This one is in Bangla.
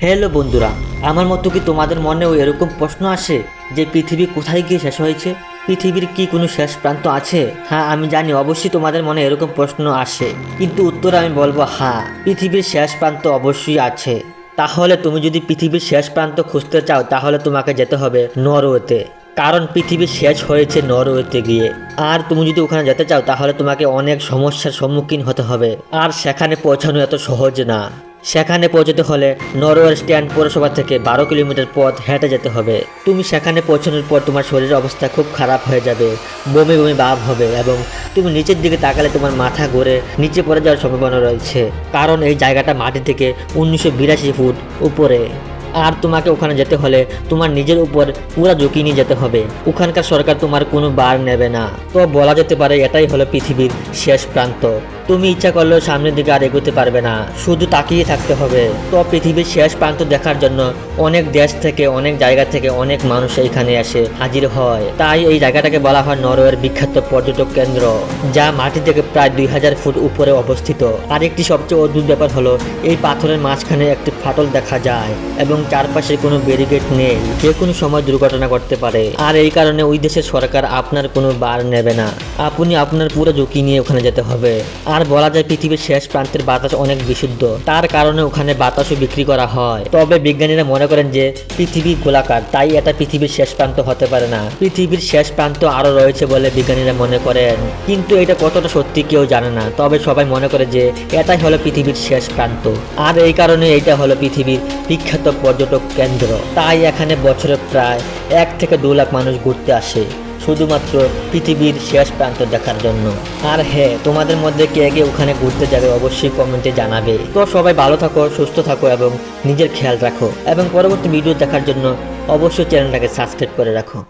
হ্যালো বন্ধুরা, আমার মতো কি তোমাদের মনেও এরকম প্রশ্ন আসে যে পৃথিবী কোথায় গিয়ে শেষ হয়েছে? পৃথিবীর কি কোনো শেষ প্রান্ত আছে? হ্যাঁ আমি জানি অবশ্যই তোমাদের মনে এরকম প্রশ্ন আসে। কিন্তু উত্তর আমি বলব হ্যাঁ পৃথিবীর শেষ প্রান্ত অবশ্যই আছে। তাহলে তুমি যদি পৃথিবীর শেষ প্রান্ত খুঁজতে চাও, তাহলে তোমাকে যেতে হবে নরওয়েতে। কারণ পৃথিবী শেষ হয়েছে নরওয়েতে গিয়ে। আর তুমি যদি ওখানে যেতে চাও, তাহলে তোমাকে অনেক সমস্যার সম্মুখীন হতে হবে। আর সেখানে পৌঁছানো এত সহজ না। সেখানে পৌঁছতে হলে নরওয়ের স্ট্যান্ড পৌরসভা থেকে বারো কিলোমিটার পথ হেঁটে যেতে হবে। তুমি সেখানে পৌঁছানোর পর তোমার শরীরের অবস্থা খুব খারাপ হয়ে যাবে, বমি বমি ভাব হবে এবং তুমি নিচের দিকে তাকালে তোমার মাথা ঘুরে নিচে পড়ে যাওয়ার সম্ভাবনা রয়েছে। কারণ এই জায়গাটা মাটি থেকে উনিশশো বিরাশি ফুট উপরে। আর তোমাকে ওখানে যেতে হলে তোমার নিজের উপর পুরো ঝুঁকি নিয়ে যেতে হবে। ওখানকার সরকার তোমার কোনো বার নেবে না। তো বলা যেতে পারে এটাই হলো পৃথিবীর শেষ প্রান্ত। তুমি ইচ্ছা করলেও সামনের দিকে আর এগোতে পারবে না। শুধু তাকিয়ে থাকতে হবে। তো পৃথিবীর শেষ প্রান্ত দেখার জন্য অনেক দেশ থেকে, অনেক জায়গা থেকে অনেক মানুষ এখানে এসে হাজির হয়। তাই এই জায়গাটাকে বলা হয় নরওয়ের বিখ্যাত পর্যটক কেন্দ্র, যা মাটি থেকে প্রায় দুই হাজার ফুট উপরে অবস্থিত। আর একটি সবচেয়ে অদ্ভুত ব্যাপার হলো, এই পাথরের মাঝখানে একটি ফাটল দেখা যায় এবং চারপাশে কোনো ব্যারিকেড নেই। যে কোনো সময় দুর্ঘটনা ঘটতে পারে। আর এই কারণে ওই দেশের সরকার আপনার কোনো বার নেবে না। আপনি আপনার পুরো ঝুঁকি নিয়ে ওখানে যেতে হবে। আর বলা যায় পৃথিবীর শেষ প্রান্তের বাতাস অনেক বিশুদ্ধ। তার কারণে ওখানে বাতাসও বিক্রি করা হয়। তবে বিজ্ঞানীরা মনে করেন যে, পৃথিবী গোলাকার, তাই এটা পৃথিবীর শেষ প্রান্ত হতে পারে না। পৃথিবীর শেষ প্রান্ত আরও রয়েছে বলে বিজ্ঞানীরা মনে করেন। কিন্তু এটা কতটা সত্যি কেউ জানে না। তবে সবাই মনে করে যে, এটাই হলো পৃথিবীর শেষ প্রান্ত। আর এই কারণে এটা হলো পৃথিবীর বিখ্যাত পর্যটক কেন্দ্র। তাই এখানে বছরে প্রায় এক থেকে দু লাখ মানুষ ঘুরতে আসে। শুধুমাত্র পৃথিবীর শেষ প্রান্ত দেখার জন্য। আর হ্যাঁ তোমাদের মধ্যে কে কে ওখানে ঘুরতে যাবে অবশ্যই কমেন্টে জানাবে। তো সবাই ভালো থাকো, সুস্থ থাকো এবং নিজের খেয়াল রাখো। এবং পরবর্তী ভিডিও দেখার জন্য অবশ্যই চ্যানেলটাকে সাবস্ক্রাইব করে রাখো।